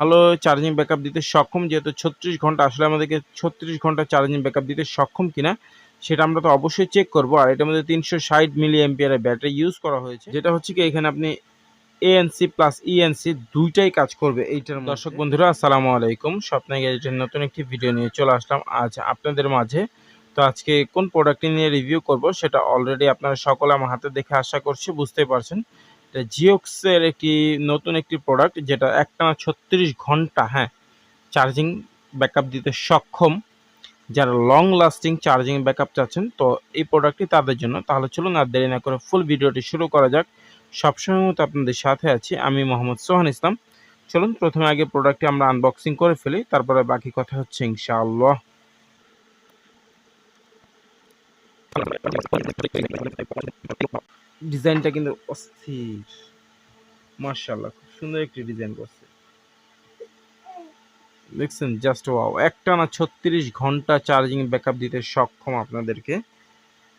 ভালো charging backup দিতে সক্ষম, যেহেতু ছত্রিশ ঘণ্টা, আসলে আমাদেরকে ছত্রিশ ঘণ্টা চার্জিং ব্যাকআপ দিতে সক্ষম কিনা, সেটা আমরা তো অবশ্যই চেক করব। আর এটার মধ্যে তিনশো ষাট মিলি এমপিয়ারের ব্যাটারি ইউজ করা হয়েছে। যেটা হচ্ছে কি, এখানে আপনি এএনসি প্লাস ইএনসি দুইটাই কাজ করবে এইটার দর্শক বন্ধুরা, আসসালামু আলাইকুম। স্বপ্ন গ্যাজেটের নতুন একটি ভিডিও নিয়ে চলে আসলাম আজ আপনাদের মাঝে। তো আজকে কোন প্রোডাক্টটি নিয়ে রিভিউ করব, সেটা অলরেডি আপনারা সকলে আমার হাতে দেখে আশা করছি বুঝতে পারছেন। এটা জিওক্সের একটি নতুন একটি প্রোডাক্ট যেটা একটানা ছত্রিশ ঘণ্টা হ্যাঁ চার্জিং ব্যাকআপ দিতে সক্ষম। যারা লং লাস্টিং চার্জিং ব্যাকআপ চাচ্ছেন, তো এই প্রোডাক্টটি তাদের জন্য। তাহলে চলুন আর দেরি না করে ফুল ভিডিওটি শুরু করা যাক। সবসময় মতো আপনাদের সাথে আছি আমি মোহাম্মদ সোহান ইসলাম। চলুন, প্রথমে আগে প্রোডাক্টটি আমরা আনবক্সিং করে ফেলি, তারপরে বাকি কথা হচ্ছে ইনশাআল্লাহ। ডিজাইনটা কিন্তু অস্থির। মার্শাল্লাহ খুব সুন্দর একটি ডিজাইন করছে। দেখছেন জাস্ট ওয়াও একটা না ছত্রিশ ঘণ্টা চার্জিং ব্যাকআপ দিতে সক্ষম আপনাদেরকে।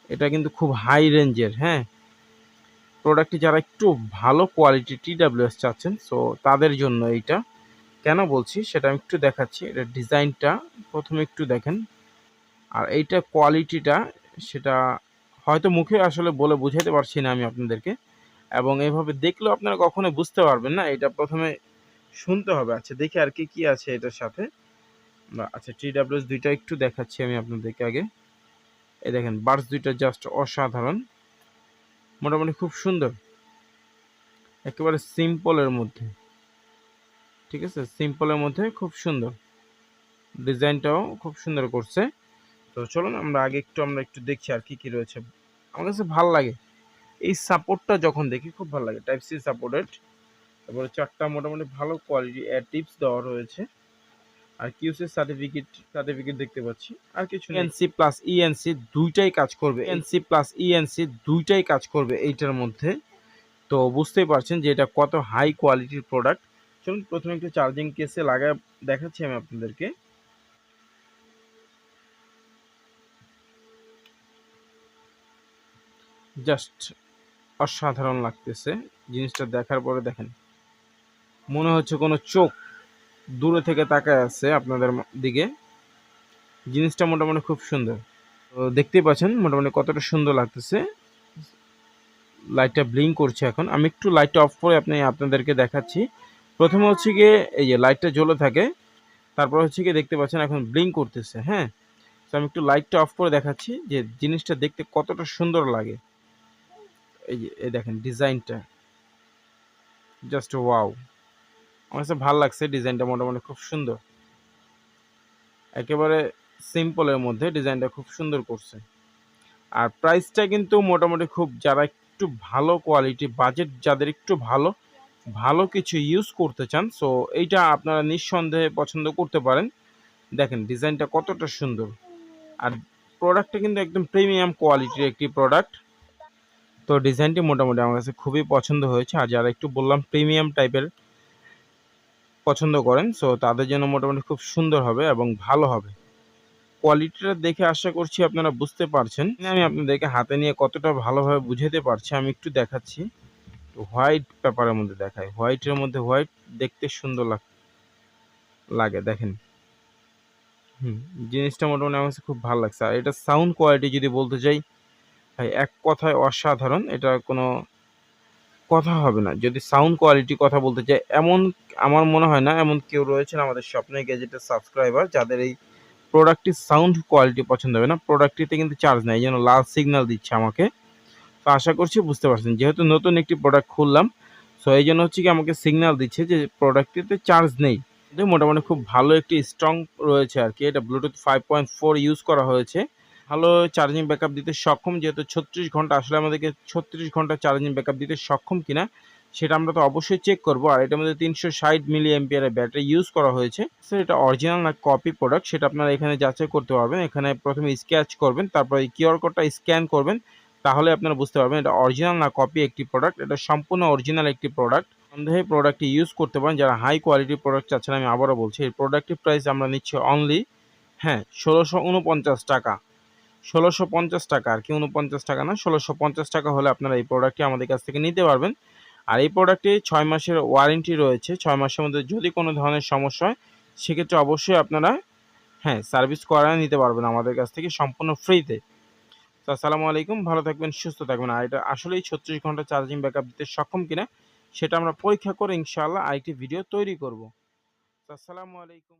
এটা কিন্তু খুব হাই রেঞ্জের হ্যাঁ? প্রোডাক্টটি যারা একটু ভালো কোয়ালিটি টিডাব্লিউএস চাচ্ছেন সো তাদের জন্য এইটা। কেন বলছি? সেটা আমি একটু দেখাচ্ছি। এটা ডিজাইনটা প্রথমে একটু দেখেন। আর এইটা কোয়ালিটিটা সেটা হয়তো মুখে আসলে বলে বুঝাতে পারছি না আমি আপনাদেরকে। এবং এভাবে দেখলেও আপনারা কখনোই বুঝতে পারবেন না, এটা প্রথমে শুনতে হবে। আচ্ছা দেখি আর কি কি আছে এটার সাথে। আচ্ছা টিডাব্লিউএস দুইটা একটু দেখাচ্ছি আমি আপনাদেরকে আগে। এই দেখেন, বার্স দুইটা জাস্ট অসাধারণ। মোটামুটি খুব সুন্দর। একেবারে সিম্পলের মধ্যে। ঠিক আছে? সিম্পলের মধ্যে খুব সুন্দর। ডিজাইনটাও খুব সুন্দর করছে। তো চলুন আমরা আগে একটু আমরা একটু দেখছি আর কি কি রয়েছে। আমার কাছে ভালো লাগে। এই সাপোর্টটা যখন দেখি খুব ভালো লাগে। টাইপ সি সাপোর্টেড তারপরে চারটা মোটামুটি ভালো কোয়ালিটি এয়ার টিপস দেওয়া রয়েছে। আর কিউসি সার্টিফিকেট সার্টিফিকেট দেখতে পাচ্ছি। আর কিছু এনসি প্লাস ইএনসি দুইটাই কাজ করবে। এনসি প্লাস ইএনসি দুইটাই কাজ করবে এইটার মধ্যে। তো বুঝতেই পারছেন যে এটা কত হাই কোয়ালিটির প্রোডাক্ট চলুন প্রথমে একটু চার্জিং কেসে লাগায় দেখাচ্ছি আমি আপনাদেরকে। জাস্ট অসাধারণ লাগতেছে। জিনিসটা দেখার পরে দেখেন, মনে হচ্ছে কোনো চোখ দূরে থেকে তাকায় আছে আপনাদের দিকে। জিনিসটা মোটামুটি খুব সুন্দর। দেখতেই পাচ্ছেন মোটামুটি কতটা সুন্দর লাগতেছে। লাইটটা ব্লিঙ্ক করছে এখন। আমি একটু লাইটটা অফ করে আপনি আপনাদেরকে দেখাচ্ছি। প্রথমে হচ্ছে গিয়ে এই যে লাইটটা জ্বলে থাকে, তারপর হচ্ছে গিয়ে দেখতে পাচ্ছেন এখন ব্লিঙ্ক করতেছে হ্যাঁ? তো আমি একটু লাইটটা অফ করে দেখাচ্ছি যে জিনিসটা দেখতে কতটা সুন্দর লাগে। এই এই দেখেন ডিজাইনটা। জাস্ট ওয়াও আমার কাছে ভালো লাগছে ডিজাইনটা, মোটামুটি খুব সুন্দর। একেবারে সিম্পলের মধ্যে ডিজাইনটা খুব সুন্দর করছে। আর প্রাইসটা কিন্তু মোটামুটি খুব, যারা একটু ভালো কোয়ালিটি বাজেট যাদের একটু ভালো ভালো কিছু ইউজ করতে চান সো এইটা আপনারা নিঃসন্দেহে পছন্দ করতে পারেন। দেখেন ডিজাইনটা কতটা সুন্দর। আর প্রোডাক্টটা কিন্তু একদম প্রিমিয়াম কোয়ালিটির একটি প্রোডাক্ট তো ডিজাইনটি মোটামুটি আমার কাছে খুবই পছন্দ হয়েছে। আর যারা একটু বললাম প্রিমিয়াম টাইপের পছন্দ করেন সো তাদের জন্য মোটামুটি খুব সুন্দর হবে এবং ভালো হবে। কোয়ালিটিটা দেখে আশা করছি আপনারা বুঝতে পারছেন। আমি আপনাদেরকে হাতে নিয়ে কতটা ভালোভাবে বুঝাতে পারছি, আমি একটু দেখাচ্ছি। হোয়াইট পেপারের মধ্যে দেখাই। হোয়াইটের মধ্যে হোয়াইট দেখতে সুন্দর লাগ লাগে, দেখেন। হুম, জিনিসটা মোটামুটি আমার কাছে খুব ভালো লাগছে। আর এটা সাউন্ড কোয়ালিটি যদি বলতে চাই ভাই, এক কথায় অসাধারণ। এটা কোনো কথা হবে না। যদি সাউন্ড কোয়ালিটি কথা বলতে চাই, এমন আমার মনে হয় না, এমন কেউ রয়েছেন আমাদের স্বপ্নের গ্যাজেটের সাবস্ক্রাইবার যাদের এই প্রোডাক্টটির সাউন্ড কোয়ালিটি পছন্দ হবে না। প্রোডাক্টটিতে কিন্তু চার্জ নেই জন্য লাল সিগন্যাল দিচ্ছে আমাকে। তো আশা করছি বুঝতে পারছেন, যেহেতু নতুন একটি প্রোডাক্ট খুললাম সো এই জন্য হচ্ছে কি আমাকে সিগন্যাল দিচ্ছে যে প্রোডাক্টটিতে চার্জ নেই। মোটামুটি খুব ভালো একটি স্ট্রং রয়েছে আর কি। এটা Bluetooth five point four use করা হয়েছে। ভালো চার্জিং ব্যাকআপ দিতে সক্ষম, যেহেতু ছত্রিশ ঘণ্টা, আসলে আমাদেরকে ছত্রিশ ঘণ্টা চার্জিং ব্যাকআপ দিতে সক্ষম কিনা, সেটা আমরা তো অবশ্যই চেক করব। আর এটার মধ্যে তিনশো ষাট মিলি এমপিয়ারের ব্যাটারি ইউজ করা হয়েছে। স্যার এটা অরিজিনাল না কপি প্রোডাক্ট সেটা আপনারা এখানে যাচাই করতে পারবেন। এখানে প্রথমে স্ক্যাচ করবেন, তারপর এই কিউআর কোডটা স্ক্যান করবেন, তাহলে আপনারা বুঝতে পারবেন এটা অরিজিনাল না কপি একটি প্রোডাক্ট এটা সম্পূর্ণ অরিজিনাল একটি প্রোডাক্ট সন্দেহে প্রোডাক্টটি ইউজ করতে পারেন, যারা হাই কোয়ালিটির প্রোডাক্ট চাচ্ছেন, আমি আবারও বলছি, এই প্রোডাক্টটির প্রাইস আমরা নিচ্ছি অনলি হ্যাঁ ষোলোশো উনপঞ্চাশ টাকা। ষোলোশো পঞ্চাশ টাকা, আর কি উনপঞ্চাশ টাকা না, ষোলোশো পঞ্চাশ টাকা হলে আপনারা এই প্রোডাক্টটি আমাদের কাছ থেকে নিতে পারবেন। আর এই প্রোডাক্টে ছয় মাসের ওয়ারেন্টি রয়েছে, ছয় মাসের মধ্যে যদি কোনো ধরনের সমস্যা হয়, সেক্ষেত্রে অবশ্যই আপনারা হ্যাঁ সার্ভিস করা নিতে পারবেন আমাদের কাছ থেকে সম্পূর্ণ ফ্রিতে তো আসসালামু আলাইকুম, ভালো থাকবেন, সুস্থ থাকবেন। আর এটা আসলেই ছত্রিশ ঘণ্টা চার্জিং ব্যাকআপ দিতে সক্ষম কিনা, সেটা আমরা পরীক্ষা করে ইনশাআল্লাহ আরেকটি ভিডিও তৈরি করব। আসসালামু আলাইকুম।